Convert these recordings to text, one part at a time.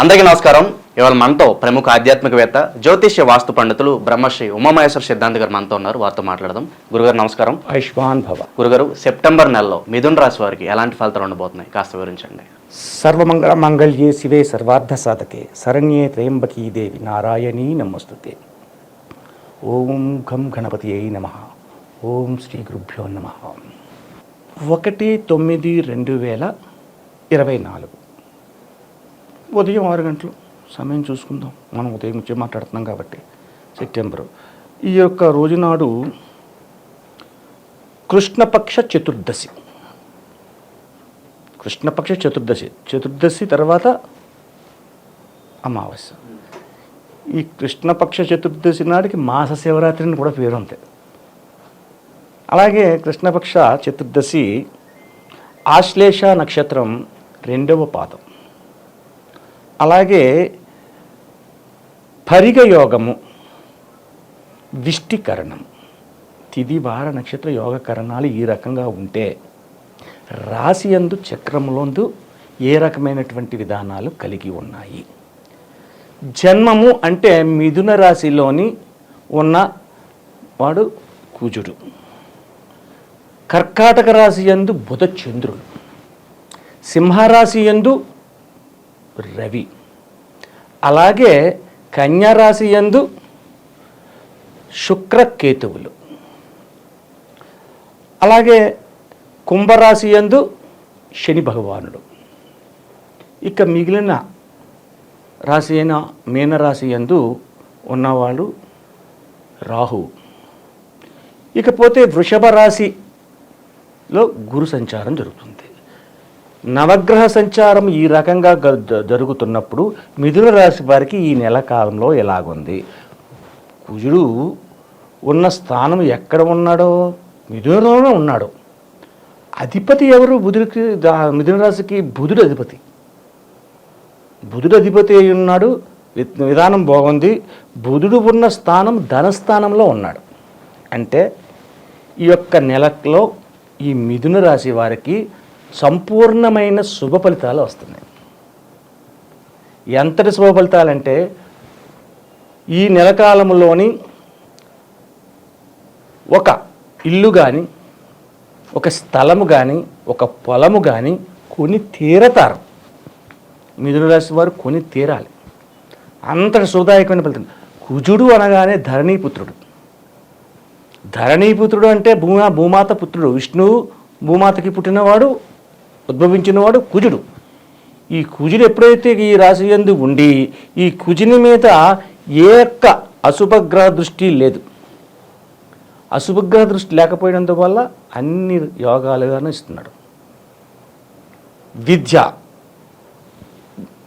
అందరికీ నమస్కారం. ఇవాళ మనతో ప్రముఖ ఆధ్యాత్మికవేత్త జ్యోతిష్య వాస్తు పండితులు బ్రహ్మశ్రీ ఉమామహేశ్వర సిద్ధాంత్ గారు మనతో ఉన్నారు. వారితో మాట్లాడదాం. గురుగారు నమస్కారం. ఆయుష్మాన్ భవ. గురుగారు సెప్టెంబర్ నెలలో మిథున్ రాశి వారికి ఎలాంటి ఫలితాలు ఉండబోతున్నాయి? కాస్త వివరించండి. సర్వమంగళ మంగళ్యే శివే సర్వార్థ సాధకే. శరణ్యే త్రయంబకీ దేవి నారాయణీ నమస్తుతే. ఓం ఘం గణపతి అయి నమ. ఓం శ్రీ గురుభ్యో నమ. ఒకటి తొమ్మిది రెండు వేల ఇరవై నాలుగు. ఉదయం ఆరు గంటలు. సమయం చూసుకుందాం. మనం ఉదయం నుంచి మాట్లాడుతున్నాం కాబట్టి. సెప్టెంబరు. ఈ యొక్క రోజునాడు కృష్ణపక్ష చతుర్దశి. కృష్ణపక్ష చతుర్దశి. చతుర్దశి తర్వాత అమావాస్య. ఈ కృష్ణపక్ష చతుర్దశి నాటికి మాస శివరాత్రిని కూడా పేరు అంతే. అలాగే కృష్ణపక్ష చతుర్దశి ఆశ్లేష నక్షత్రం రెండవ పాదం. అలాగే పరిగ యోగము విష్టికరణం తిది వార నక్షత్ర యోగకరణాలు ఈ రకంగా ఉంటే రాశి యందు చక్రములందు ఏ రకమైనటువంటి విధానాలు కలిగి ఉన్నాయి? జన్మము అంటే మిథున రాశిలోని ఉన్న వాడు కుజుడు. కర్కాటక రాశి యందు బుధ చంద్రుడు. సింహరాశి యందు రవి. అలాగే కన్యారాశి యందు శుక్రకేతువులు. అలాగే కుంభరాశి యందు శని భగవానుడు. ఇక మిగిలిన రాశి అయిన మీనరాశి యందు ఉన్నవాళ్ళు రాహు. ఇకపోతే వృషభ రాశిలో గురు సంచారం జరుగుతుంది. నవగ్రహ సంచారం ఈ రకంగా జరుగుతున్నప్పుడు మిథున రాశి వారికి ఈ నెల కాలంలో ఎలాగుంది? కుజుడు ఉన్న స్థానం ఎక్కడ ఉన్నాడో? మిథునలోనే ఉన్నాడు. అధిపతి ఎవరు? బుధుడికి మిథున రాశికి బుధుడు అధిపతి. బుధుడు అధిపతి అయి ఉన్నాడు. వి- విధానం బాగుంది. బుధుడు ఉన్న స్థానం ధనస్థానంలో ఉన్నాడు. అంటే ఈ యొక్క నెలలో ఈ మిథున రాశి వారికి సంపూర్ణమైన శుభ ఫలితాలు వస్తున్నాయి. ఎంతటి శుభ ఫలితాలంటే ఈ నెల కాలంలోని ఒక ఇల్లు కానీ ఒక స్థలము కానీ ఒక పొలము కానీ కొని తీరతారు. మిథున రాశి వారు కొని తీరాలి. అంతటి శుభదాయకమైన ఫలితం. కుజుడు అనగానే ధరణీపుత్రుడు. ధరణీపుత్రుడు అంటే భూమా భూమాత పుత్రుడు. విష్ణువు భూమాతకి పుట్టినవాడు ఉద్భవించినవాడు కుజుడు. ఈ కుజుడు ఎప్పుడైతే ఈ రాశి ఎందు ఉండి ఈ కుజుని మీద ఏ యొక్క అశుభగ్రహ దృష్టి లేదు. అశుభగ్రహ దృష్టి లేకపోయినందువల్ల అన్ని యోగాలుగానే ఇస్తున్నాడు. విద్య.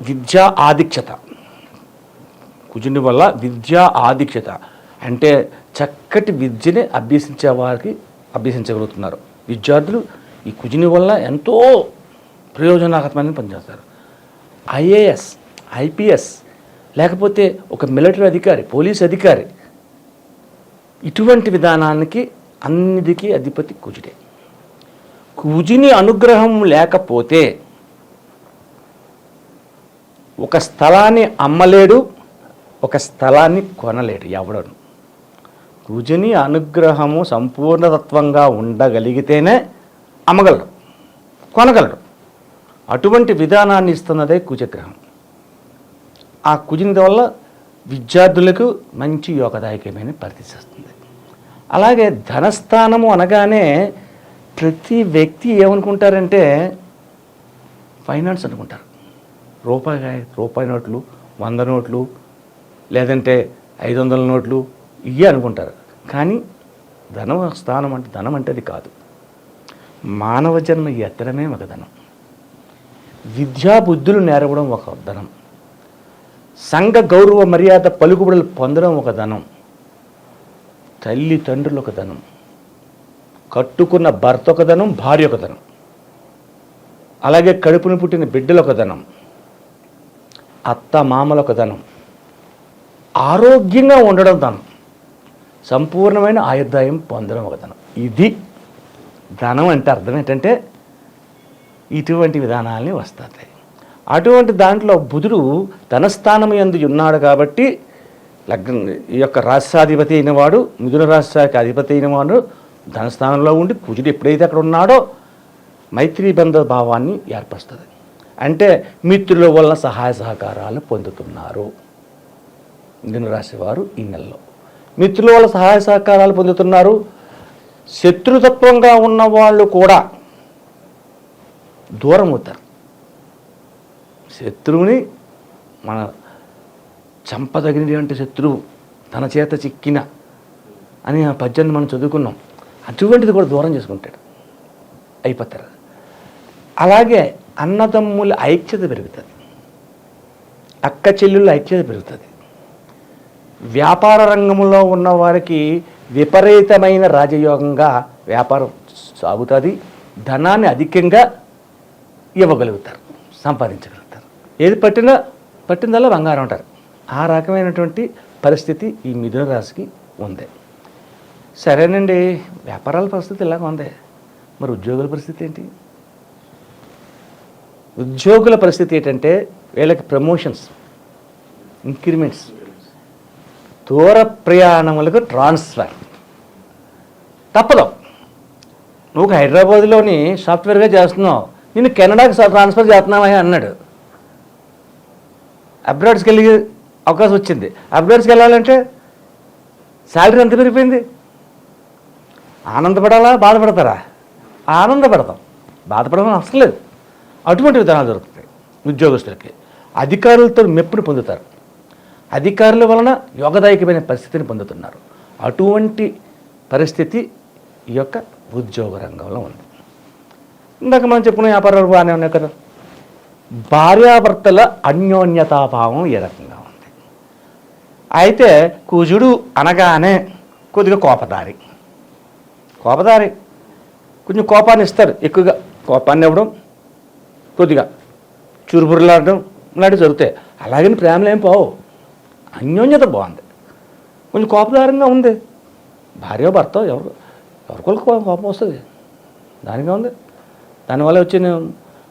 విద్యా ఆధిక్యత. కుజుని వల్ల విద్యా ఆధిక్యత. అంటే చక్కటి విద్యని అభ్యసించే వారికి అభ్యసించగలుగుతున్నారు. విద్యార్థులు ఈ కుజిని వల్ల ఎంతో ప్రయోజనకరమైన పనిచేస్తారు ఐఏఎస్ ఐపీఎస్ లేకపోతే ఒక మిలిటరీ అధికారి పోలీస్ అధికారి ఇటువంటి విధానానికి అన్నిటికీ అధిపతి కుజుడే. కుజిని అనుగ్రహం లేకపోతే ఒక స్థలాన్ని అమ్మలేడు ఒక స్థలాన్ని కొనలేడు ఎవడను. కుజుని అనుగ్రహము సంపూర్ణతత్వంగా ఉండగలిగితేనే అమ్మగలడు కొనగలడు అటువంటి విధానాన్ని ఇస్తున్నదే కుజగ్రహం. ఆ కుజుని వల్ల విద్యార్థులకు మంచి యోగదాయకమైన పరిస్థితి వస్తుంది అలాగే ధనస్థానము అనగానే ప్రతి వ్యక్తి ఏమనుకుంటారంటే ఫైనాన్స్ అనుకుంటారు. రూపాయి రూపాయి నోట్లు వంద నోట్లు లేదంటే ఐదు వందల నోట్లు ఇవే అనుకుంటారు. కానీ ధనం స్థానం అంటే ధనం అంటే అది కాదు. మానవ జన్మ ఎత్తడమే ఒక ధనం విద్యా బుద్ధులు నేరవడం ఒక ధనం సంఘ గౌరవ మర్యాద పలుకుబడులు పొందడం ఒక ధనం. తల్లిదండ్రులు ఒక ధనం. కట్టుకున్న భర్త ఒక ధనం భార్య ఒక ధనం. అలాగే కడుపును పుట్టిన బిడ్డలు ఒక ధనం. అత్త మామల ఒక ధనం. ఆరోగ్యంగా ఉండడం ధనం. సంపూర్ణమైన ఆయుర్దాయం పొందడం ఒక ధనం. ఇది ధనం అంటే అర్థం ఏంటంటే ఇటువంటి విధానాలని వస్తాయి అటువంటి దాంట్లో బుధుడు ధనస్థానం ఎందు ఉన్నాడు కాబట్టి లగ్నం ఈ యొక్క రాష్ట్రాధిపతి అయిన వాడు మిథున రాష్ట్రానికి అధిపతి అయిన వాడు ధనస్థానంలో ఉండి కుజుడు ఎప్పుడైతే అక్కడ ఉన్నాడో మైత్రీ బంధ భావాన్ని ఏర్పరుస్తుంది. అంటే మిత్రుల వల్ల సహాయ సహకారాలు పొందుతున్నారు. మిథున రాశి వారు ఈ నెలలో. మిత్రుల వల్ల సహాయ సహకారాలు పొందుతున్నారు. శత్రుతత్వంగా ఉన్న వాళ్ళు కూడా దూరం అవుతారు. శత్రువుని మన చంపదగినటువంటి శత్రువు తన చేత చిక్కిన అని ఆ పద్యాన్ని మనం చదువుకున్నాం. అటువంటిది కూడా దూరం చేసుకుంటాడు. అయిపోతారు. అలాగే అన్నదమ్ముల ఐక్యత పెరుగుతుంది. అక్క చెల్లెళ్ళ ఐక్యత పెరుగుతుంది. వ్యాపార రంగంలో ఉన్న వారికి విపరీతమైన రాజయోగంగా వ్యాపారం సాగుతుంది. ధనాన్ని అధికంగా ఇవ్వగలుగుతారు సంపాదించగలుగుతారు. ఏది పట్టినా పట్టిందల్లా బంగారం అంటారు. ఆ రకమైనటువంటి పరిస్థితి ఈ మిథున రాశికి ఉంది. సరేనండి వ్యాపారాల పరిస్థితి ఇలాగ ఉంది. మరి ఉద్యోగుల పరిస్థితి ఏంటి? ఉద్యోగుల పరిస్థితి ఏంటంటే వీళ్ళకి ప్రమోషన్స్ ఇంక్రిమెంట్స్ దూర ప్రయాణములకు ట్రాన్స్ఫర్. తప్పదు. నువ్వు హైదరాబాద్లోని సాఫ్ట్వేర్గా చేస్తున్నావు. నేను కెనడాకి ట్రాన్స్ఫర్ చేస్తున్నావా అన్నాడు. అబ్రాడ్స్కి వెళ్ళి అవకాశం వచ్చింది. అబ్రాడ్స్కి వెళ్ళాలంటే శాలరీ ఎంత పెరిగిపోయింది? ఆనందపడాలా? బాధపడతారా? ఆనందపడతాం. బాధపడడం అవసరం లేదు. అటువంటి విధానాలు దొరుకుతాయి ఉద్యోగస్తులకి. అధికారులతో మెప్పుని పొందుతారు. అధికారుల వలన యోగదాయకమైన పరిస్థితిని పొందుతున్నారు. అటువంటి పరిస్థితి ఈ యొక్క ఉద్యోగ రంగంలో ఉంది. ఇందాక మనం చెప్పుకున్న వ్యాపారాలు బాగానే ఉన్నాయి కదా. భార్యాభర్తల అన్యోన్యతాభావం ఏ రకంగా ఉంది. అయితే కుజుడు అనగానే కొద్దిగా కోపదారి. కోపదారి. కొంచెం కోపాన్ని ఇస్తారు. ఎక్కువగా కోపాన్ని ఇవ్వడం కొద్దిగా చురుబురులాడడం ఇలాంటివి జరుగుతాయి. అలాగని ప్రేమలేం పోవు. అన్యోన్యత బాగుంది. కొంచెం కోపదారంగా ఉంది. భార్య భర్త ఎవరు ఎవరికొకరు కోపం వస్తుంది. దానిగా ఉంది. దానివల్ల వచ్చి నేను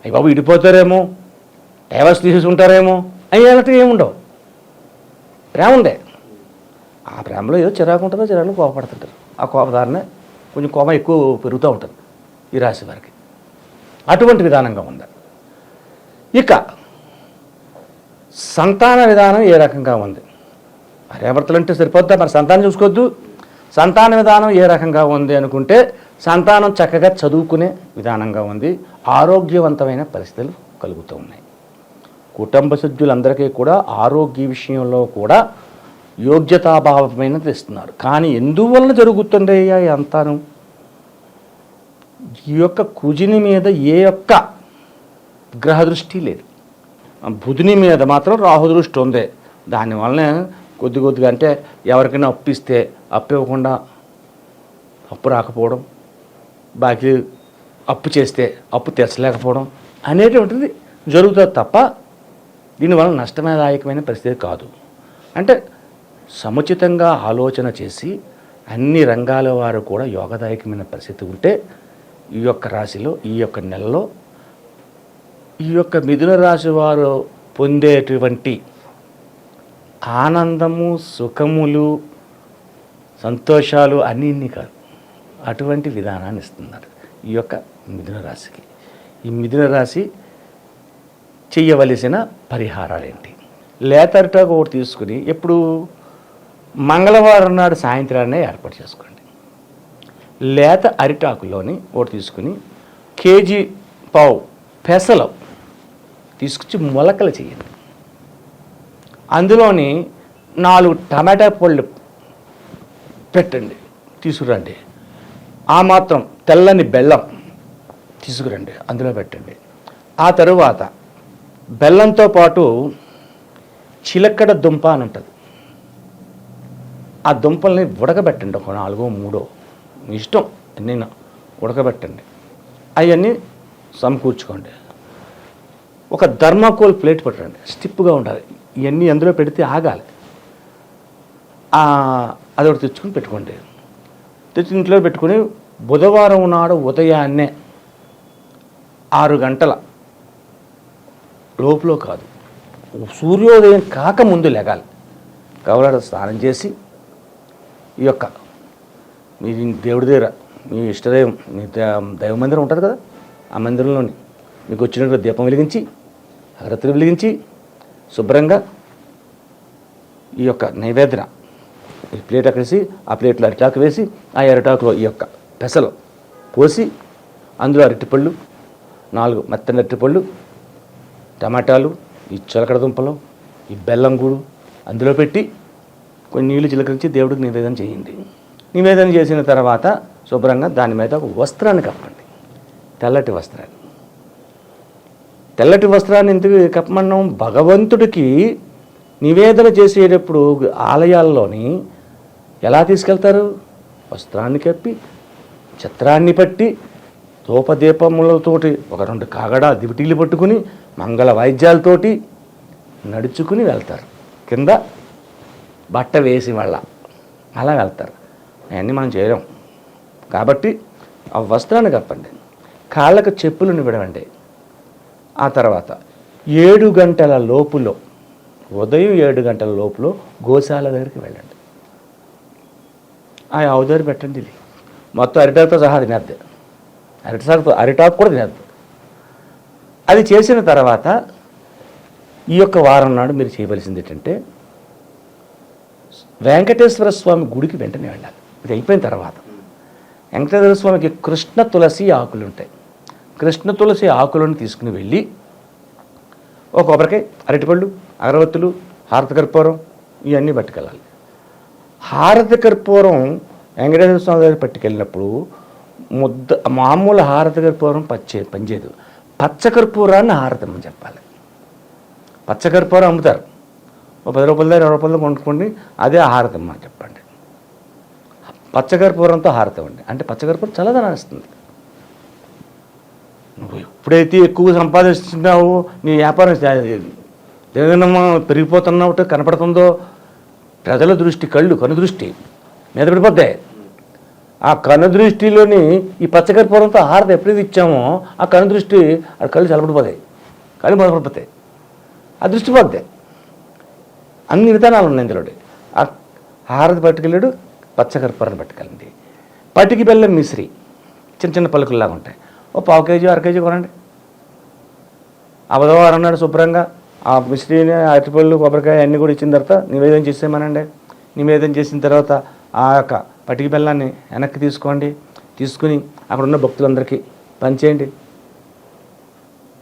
అయ్యి బాబు ఇడిపోతారేమో డైవర్స్ తీసేసుకుంటారేమో అవి అలాంటివి ఏముండవు ప్రేమ ఉండే. ఆ ప్రేమలో ఏదో చిరాకు ఉంటుందో చిరాకులో కోపపడుతుంటారు. ఆ కోపదారనే కొంచెం కోపం ఎక్కువ పెరుగుతూ ఉంటుంది ఈ రాశి వారికి. అటువంటి విధానంగా ఉంది. ఇక సంతాన విధానం ఏ రకంగా ఉంది? భార్యాభర్తలు అంటే సరిపోద్దా? మరి సంతానం చూసుకోవద్దు. సంతాన విధానం ఏ రకంగా ఉంది అనుకుంటే సంతానం చక్కగా చదువుకునే విధానంగా ఉంది. ఆరోగ్యవంతమైన పరిస్థితులు కలుగుతూ ఉన్నాయి. కుటుంబ సభ్యులందరికీ కూడా ఆరోగ్య విషయంలో కూడా యోగ్యతాభావమైనది ఇస్తున్నారు. కానీ ఎందువల్ల జరుగుతుండయ్యా ఈ అంతాను? ఈ యొక్క కుజిని మీద ఏ యొక్క గ్రహ దృష్టి లేదు. బుధుని మీద మాత్రం రాహు దృష్టి ఉంది. దానివల్లనే కొద్ది కొద్దిగా అంటే ఎవరికైనా అప్పు ఇస్తే అప్పు ఇవ్వకుండా అప్పు రాకపోవడం బాకీ అప్పు చేస్తే అప్పు తీర్చలేకపోవడం అనేటువంటిది జరుగుతుంది తప్ప దీనివల్ల నష్టమేదాయకమైన పరిస్థితి కాదు. అంటే సముచితంగా ఆలోచన చేసి అన్ని రంగాల వారు కూడా యోగదాయకమైన పరిస్థితి ఉంటే ఈ యొక్క రాశిలో ఈ యొక్క నెలలో ఈ యొక్క మిథున రాశి వారు పొందేటువంటి ఆనందము సుఖములు సంతోషాలు అన్నీ ఇన్ని కాదు. అటువంటి విధానాన్ని ఇస్తున్నారు ఈ యొక్క మిథున రాశికి. ఈ మిథున రాశి చేయవలసిన పరిహారాలు ఏంటి లేతరటాకు ఒకటి తీసుకుని ఎప్పుడు మంగళవారం నాడు సాయంత్రాన్నే ఏర్పాటు చేసుకోండి. లేత అరిటాకులోని ఒకటి తీసుకుని కేజీ పావు పెసలు తీసుకొచ్చి మొలకలు చేయండి. అందులోని నాలుగు టమాటా పళ్ళు పెట్టండి తీసుకురండి. ఆ మాత్రం తెల్లని బెల్లం తీసుకురండి అందులో పెట్టండి. ఆ తరువాత బెల్లంతో పాటు చిలక్కడ దుంప అని ఉంటుంది. ఆ దుంపల్ని ఉడకబెట్టండి ఒక నాలుగో మూడో మీ ఇష్టం నేను ఉడకబెట్టండి. అవన్నీ సమకూర్చుకోండి. ఒక ధర్మాకోల్ ప్లేట్ పెట్టండి స్టిప్గా ఉండాలి. ఇవన్నీ అందులో పెడితే ఆగాలి. అదొకటి తెచ్చుకుని పెట్టుకోండి. తెచ్చి ఇంట్లో పెట్టుకుని బుధవారం నాడు ఉదయాన్నే ఆరు గంటల లోపల కాదు. సూర్యోదయం కాక ముందు లెగాలి. కవలాడ స్నానం చేసి ఈ యొక్క మీ దేవుడి దగ్గర మీ ఇష్టదైవం మీ దైవ మందిరం ఉంటుంది కదా ఆ మందిరంలోని మీకు వచ్చినట్టు దీపం వెలిగించి అగరత్తులు వెలిగించి శుభ్రంగా ఈ యొక్క నైవేద్యం ఈ ప్లేట్ అక్కడేసి ఆ ప్లేట్లో అరిటాకు వేసి ఆ అరిటాకులో ఈ యొక్క పెసలు పోసి అందులో అరటిపళ్ళు నాలుగు మెత్తని అరటిపళ్ళు టమాటాలు ఈ చిలకడ దుంపలు ఈ బెల్లం గూడు అందులో పెట్టి కొన్ని నీళ్ళు చిలకరించి దేవుడికి నివేదన చేయండి. నివేదన చేసిన తర్వాత శుభ్రంగా దాని మీద ఒక వస్త్రాన్ని కప్పండి. తెల్లటి వస్త్రాన్ని. తెల్లటి వస్త్రాన్ని ఎందుకు కప్పమన్నాం భగవంతుడికి నివేదన చేసేటప్పుడు ఆలయాల్లోని ఎలా తీసుకెళ్తారు? వస్త్రాన్ని కప్పి చిత్రాన్ని పట్టి తోపదీపములతోటి ఒక రెండు కాగడ దివిటీలు పట్టుకుని మంగళ వాయిద్యాలతోటి నడుచుకుని వెళ్తారు. కింద బట్ట వేసి వాళ్ళ అలా వెళ్తారు. అవన్నీ మనం చేయలేం. కాబట్టి ఆ వస్త్రాన్ని కప్పండి. కాళ్ళకు చెప్పులను విడవండి ఆ తర్వాత ఏడు గంటల లోపులో ఉదయం ఏడు గంటల లోపులో గోశాల దగ్గరికి వెళ్ళండి. ఆ ఆవు పెట్టండి మొత్తం అరిటాకుతో సహా తినేద్ది. అరిటాకు అరిటాకు కూడా తినేద్ది. అది చేసిన తర్వాత ఈ యొక్క వారం నాడు మీరు చేయవలసింది ఏంటంటే వెంకటేశ్వర స్వామి గుడికి వెంటనే వెళ్ళాలి. ఇది అయిపోయిన తర్వాత. వెంకటేశ్వర స్వామికి కృష్ణ తులసి ఆకులు ఉంటాయి కృష్ణ తులసి ఆకులను తీసుకుని వెళ్ళి ఒక కొబ్బరికాయ అరటిపళ్ళు అగరవత్తులు హారత కర్పూరం ఇవన్నీ పట్టుకెళ్ళాలి. హారత కర్పూరం వెంకటేశ్వర స్వామి దగ్గర పట్టుకెళ్ళినప్పుడు ముద్ద మామూలు హారత కర్పూరం పచ్చే పనిచేయదు పచ్చకర్పూరాన్ని హారతమని చెప్పాలి. పచ్చకర్పూరం అమ్ముతారు. ఒక పది రూపాయల ఇరవై రూపాయలు కొనుక్కోండి అదే హారతమ్మ అని చెప్పండి. పచ్చకర్పూరంతో హారతం అండి అంటే పచ్చకర్పూరం చల్లదనాన్ని ఇస్తుంది. ఎప్పుడైతే ఎక్కువ సంపాదిస్తున్నావో నీ వ్యాపారం ఏదైనా పెరిగిపోతున్నావు కనపడుతుందో ప్రజల దృష్టి కళ్ళు కనుదృష్టి మీద పడిపోతాయి ఆ కనుదృష్టిలోని ఈ పచ్చకరిపూరంతో హారత ఎప్పుడైతే ఇచ్చామో ఆ కనుదృష్టి ఆ కళ్ళు చల్లబడిపోతాయి. కళ్ళు మొదలుపడిపోతాయి ఆ దృష్టి పోతాయి అన్ని విధానాలు ఉన్నాయి ఇందులో ఆ హారతి పట్టుకెళ్ళాడు పచ్చకర్పూరాన్ని పట్టుకెళ్ళండి. పటికి బెల్లం మిశ్రీ చిన్న చిన్న పలుకుల్లాగా ఉంటాయి. ఓ పావు కేజీ అర కేజీ కొనండి. ఆ అన్నాడు శుభ్రంగా. ఆ మిశ్రీని అరటిపళ్ళు కొబ్బరికాయ అన్నీ కూడా ఇచ్చిన తర్వాత నివేదన చేసేమనండి నివేదన చేసిన తర్వాత ఆ యొక్క పటికి బెల్లాన్ని వెనక్కి తీసుకోండి. తీసుకుని అక్కడ ఉన్న భక్తులందరికీ పంచేయండి.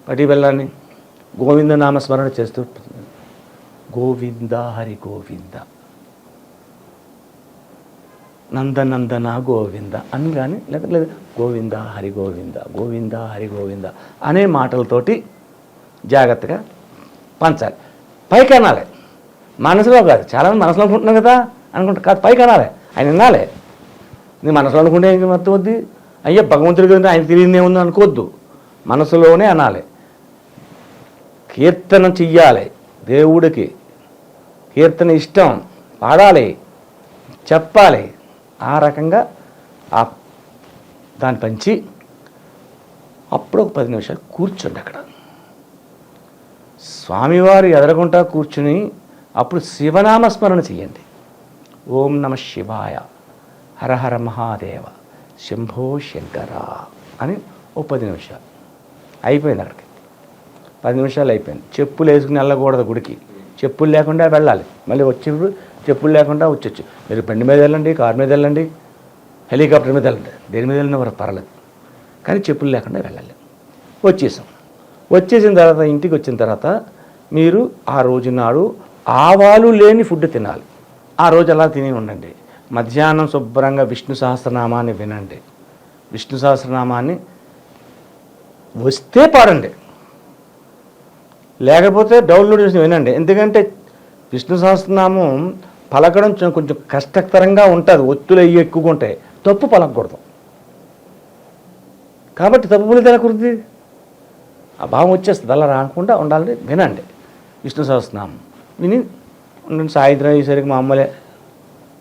పటికి బెల్లాన్ని గోవింద నామస్మరణ చేస్తూ గోవింద హరి గోవింద. నందనందన గోవింద అని కానీ లేదా గోవింద హరి గోవింద గోవింద హరి గోవింద అనే మాటలతోటి జాగ్రత్తగా పంచాలి పైకి అనాలి మనసులో కాదు చాలామంది మనసులో అనుకుంటున్నాం కదా అనుకుంటా కాదు పైకి అనాలి ఆయన వినాలి నీ మనసులో అనుకుంటే మొత్తం వద్ది అయ్యో భగవంతుడి గురించి ఆయన తెలియదే ఉంది అనుకోవద్దు మనసులోనే అనాలి కీర్తన చెయ్యాలి దేవుడికి కీర్తన ఇష్టం పాడాలి చెప్పాలి ఆ రకంగా ఆ దాన్ని పంచి అప్పుడు ఒక పది నిమిషాలు కూర్చోండి అక్కడ. స్వామివారు ఎదరకుండా కూర్చుని అప్పుడు శివనామస్మరణ చెయ్యండి. ఓం నమ శివాయ హరహర మహాదేవ శంభో శంకర అని ఓ పది నిమిషాలు. అయిపోయింది అక్కడికి. పది నిమిషాలు అయిపోయింది. చెప్పులు వేసుకుని వెళ్ళకూడదు గుడికి. చెప్పులు లేకుండా వెళ్ళాలి. మళ్ళీ వచ్చేప్పుడు చెప్పులు లేకుండా వచ్చొచ్చు. మీరు బండి మీద వెళ్ళండి కారు మీద వెళ్ళండి హెలికాప్టర్ మీద వెళ్ళండి. దేని మీద వెళ్ళినా వరకు పర్లేదు. కానీ చెప్పులు లేకుండా వెళ్ళాలి. వచ్చేసాం. వచ్చేసిన తర్వాత ఇంటికి వచ్చిన తర్వాత మీరు ఆ రోజు నాడు ఆవాలు లేని ఫుడ్ తినాలి. ఆ రోజు అలా తిని ఉండండి. మధ్యాహ్నం శుభ్రంగా విష్ణు సహస్రనామాన్ని వినండి. విష్ణు సహస్రనామాన్ని వస్తే పాడండి. లేకపోతే డౌన్లోడ్ చేసి వినండి. ఎందుకంటే విష్ణు సహస్రనామం పలకడం కొంచెం కష్టతరంగా ఉంటుంది. ఒత్తులు అయ్యి ఎక్కువగా ఉంటాయి. తప్పు పలకూడదు కాబట్టి తప్పు పులితే ఎలా కుదురుతుంది? ఆ భావం వచ్చేస్తుంది. అలా రాకుండా ఉండాలని వినండి. విష్ణు సహస్రనామం. విని ఉండండి. సాయంత్రం అయ్యేసరికి మామూలే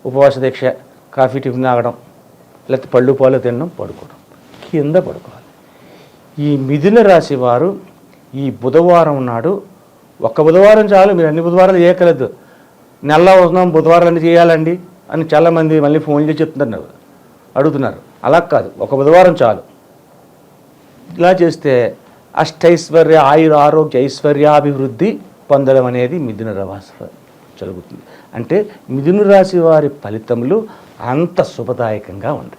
ఉపవాస దీక్ష కాఫీ టిఫిన్ తాగడం లేకపోతే పళ్ళు పాలు తినడం పడుకోవడం. కింద పడుకోవాలి. ఈ మిథున రాశి వారు ఈ బుధవారం నాడు ఒక్క బుధవారం చాలు మీరు అన్ని బుధవారాలు చేయకలేదు నెల వస్తున్నాం బుధవారాలు చేయాలండి అని చాలామంది మళ్ళీ ఫోన్ చేసి చెప్తున్నారు అడుగుతున్నారు. అలా కాదు ఒక బుధవారం చాలు. ఇలా చేస్తే అష్టైశ్వర్య ఆయుర ఆరోగ్య ఐశ్వర్యాభివృద్ధి పొందడం అనేది మిథున రాశి జరుగుతుంది. అంటే మిథున రాశి వారి ఫలితములు అంత శుభదాయకంగా ఉంది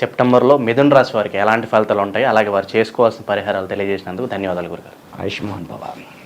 సెప్టెంబర్లో మిథున్ రాశి వారికి ఎలాంటి ఫలితాలు ఉంటాయి అలాగే వారు చేసుకోవాల్సిన పరిహారాలు తెలియజేసినందుకు ధన్యవాదాలు గురుగారు. ఆయుష్మాన్ బాబా